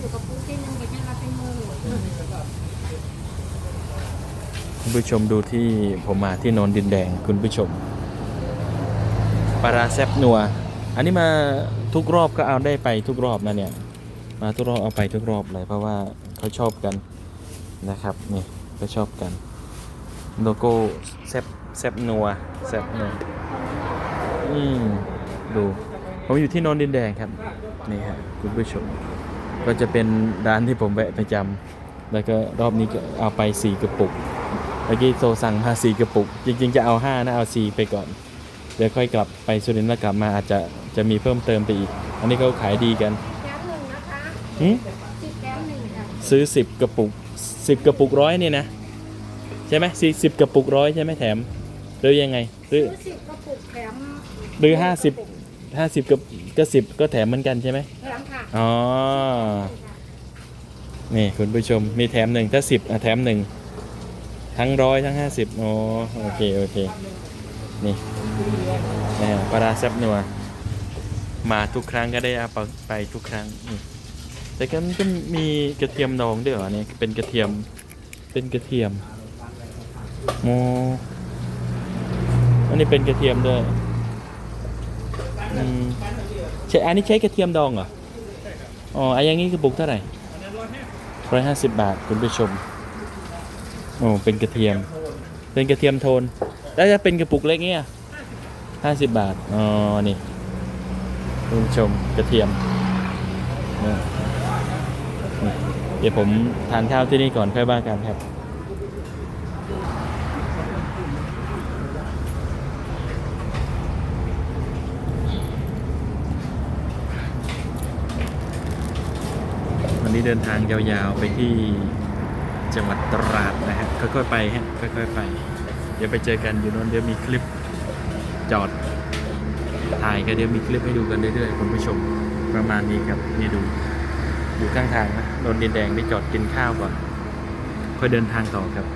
อยู่กับปูที่นึงกับยังรับเป็นมือคุณผู้ชมดูที่ผมมาที่โนนดินแดงคุณผู้ชมปลาแซบนัว อันนี้มาทุกรอบก็เอาได้ไปทุกรอบนะเนี่ย มาทุกรอบเอาไปทุกรอบเลยเพราะว่าเขาชอบกันนะครับนี่เขาชอบกันโลโก้แซบแซบนัวแซบนัวอืมดู ผมอยู่ที่โนนดินแดงครับ นี่ฮะคุณผู้ชม ก็จะเป็นร้านที่ผมแวะประจำแล้วก็รอบนี้ก็เอาไปสี่กระปุกเมื่อกี้โซสั่งมาสี่กระปุก จริง ๆ จะเอาห้านะ เอาสี่ไปก่อน เดี๋ยวค่อยกลับไปสุรินทร์แล้วกลับมาอาจจะจะมีเพิ่มเติมไปอีก อันนี้เขาขายดีกันแก้มหนึ่งนะคะหึสิบแก้มหนึ่งค่ะซื้อ 10 กระปุก 10 กระปุกร้อยเนี่ยนะ ใช่ไหมสี่สิบกระปุกร้อยใช่ไหมแถม หรือยังไงหรือ ซื้อสิบกระปุกแถมหรือห้าสิบห้าสิบกับก็สิบก็แถมเหมือนกันใช่ไหมแถมค่ะ อ๋อ นี่คุณผู้ชมมีแถมหนึ่งถ้าสิบแถมหนึ่งทั้งร้อยทั้งห้าสิบโอ้โอเค โอเค นี่แหมปลาแซบนัว มาทุกครั้งก็ได้เอาไปไปทุกครั้งนี่แต่ก็มันก็มีกระเทียมดองด้วยเหรอเนี่ยเป็นกระเทียมเป็นกระเทียมโอ้อันนี้เป็นกระเทียมด้วยอืมใช่อันนี้ใช้กระเทียมดองเหรอ อ๋ออันอย่างนี้คือปุกเท่าไหร่ร้อยห้าสิบบาทคุณผู้ชมโอ้เป็นกระเทียม เป็นกระเทียมโทน แล้วจะเป็นกระปุกเล็กเงี้ยห้าสิบบาท อ๋อ นี่ คุณผู้ชมกระเทียม เดี๋ยวผมทานข้าวที่นี่ก่อนค่อยว่ากันครับ วันนี้เดินทางยาวๆไปที่จังหวัดตราดนะฮะค่อยๆไปฮะค่อยๆไป เดี๋ยวไปเจอกันอยู่นนเดี๋ยวมีคลิปจอดถ่ายก็เดี๋ยวมีคลิปให้ดูกันเรื่อยๆคุณผู้ชมประมาณนี้ครับนี่ดูอยู่ข้างทางนะนนดินแดงไปจอดกินข้าวก่อนค่อยเดินทางต่อครับ